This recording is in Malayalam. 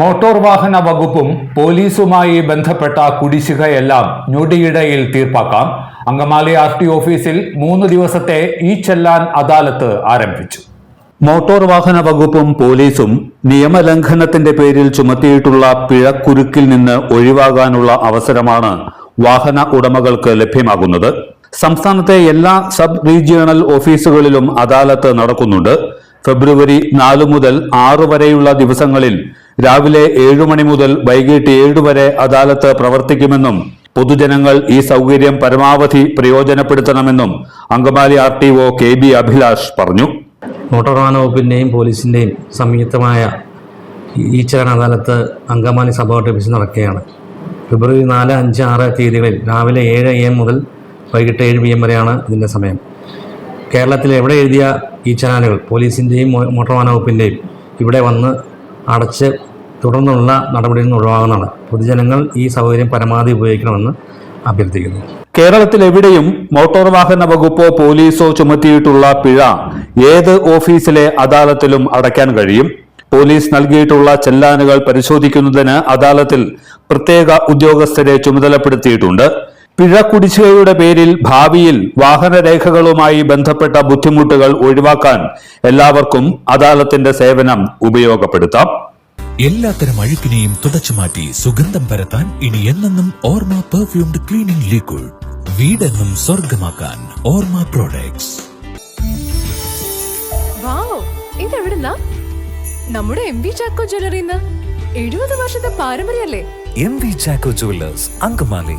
motor വാഹന വകുപ്പും പോലീസുമായി ബന്ധപ്പെട്ട കുടിശ്ശികയെല്ലാം ഞൊടിയിടയിൽ തീർപ്പാക്കാം. അങ്കമാലി ആർ ടി ഓഫീസിൽ മൂന്ന് ദിവസത്തെ ഈ ചെല്ലാൻ അദാലത്ത് ആരംഭിച്ചു. മോട്ടോർ വാഹന വകുപ്പും പോലീസും നിയമലംഘനത്തിന്റെ പേരിൽ ചുമത്തിയിട്ടുള്ള പിഴക്കുരുക്കിൽ നിന്ന് ഒഴിവാകാനുള്ള അവസരമാണ് വാഹന ഉടമകൾക്ക് ലഭ്യമാകുന്നത്. സംസ്ഥാനത്തെ എല്ലാ സബ് റീജിയണൽ ഓഫീസുകളിലും അദാലത്ത് നടക്കുന്നുണ്ട്. ഫെബ്രുവരി നാല് മുതൽ ആറ് വരെയുള്ള ദിവസങ്ങളിൽ രാവിലെ ഏഴു മണി മുതൽ വൈകിട്ട് ഏഴ് വരെ അദാലത്ത് പ്രവർത്തിക്കുമെന്നും പൊതുജനങ്ങൾ ഈ സൗകര്യം പരമാവധി പ്രയോജനപ്പെടുത്തണമെന്നും Angamaly R T O K B Abhilash പറഞ്ഞു. മോട്ടോർ വാഹന വകുപ്പിന്റെയും പോലീസിന്റെയും സംയുക്തമായ ഈ ചലന അദാലത്ത് അങ്കമാലി സഭ ഓഫീസിൽ നടക്കുകയാണ്. ഫെബ്രുവരി നാല് അഞ്ച് ആറ് തീയതികളിൽ രാവിലെ ഏഴ് എ എം മുതൽ വൈകിട്ട് ഏഴ് പി എം വരെയാണ് ഇതിന്റെ സമയം. കേരളത്തിൽ എവിടെ എഴുതിയ ഈ ചാനലുകൾ പോലീസിന്റെയും മോട്ടോർ വാഹന വകുപ്പിന്റെയും ഇവിടെ വന്ന് അടച്ച് തുടർന്നുള്ള നടപടിയിൽ നിന്ന് ഒഴിവാകുന്നതാണ് പൊതുജനങ്ങൾ ഈ സൗകര്യം പരമാവധി ഉപയോഗിക്കണമെന്ന് അഭ്യർത്ഥിക്കുന്നു. കേരളത്തിൽ എവിടെയും മോട്ടോർ വാഹന വകുപ്പോ പോലീസോ ചുമത്തിയിട്ടുള്ള പിഴ ഏത് ഓഫീസിലെ അദാലത്തിലും അടയ്ക്കാൻ കഴിയും? പോലീസ് നൽകിയിട്ടുള്ള ചെല്ലാനുകൾ പരിശോധിക്കുന്നതിന് അദാലത്തിൽ പ്രത്യേക ഉദ്യോഗസ്ഥരെ ചുമതലപ്പെടുത്തിയിട്ടുണ്ട്. പിഴ കുടിശ്ശികയുടെ പേരിൽ ഭാവിയിൽ വാഹനരേഖകളുമായി ബന്ധപ്പെട്ട ബുദ്ധിമുട്ടുകൾ ഒഴിവാക്കാൻ എല്ലാവർക്കും അദാലത്തിന്റെ സേവനം ഉപയോഗപ്പെടുത്താം. എല്ലാത്തരം അഴുക്കിനെയും തുടച്ചു മാറ്റി സുഗന്ധം പരത്താൻ ഇനി എന്നെന്നും ഓർമ്മ പെർഫ്യൂംഡ് ക്ലീനിംഗ് ലിക്വിഡ് വീടെന്നും സ്വർഗമാക്കാൻ ഓർമ്മ പ്രോഡക്ട്സ് വാവ് ഇതെവിടുന്നാ? നമ്മുടെ എം വി ചാക്കോ ജ്വല്ലറിന്ന് എഴുപത് വർഷത്തെ പാരമ്പര്യല്ലേ M V Chacko jewellers Angamaly.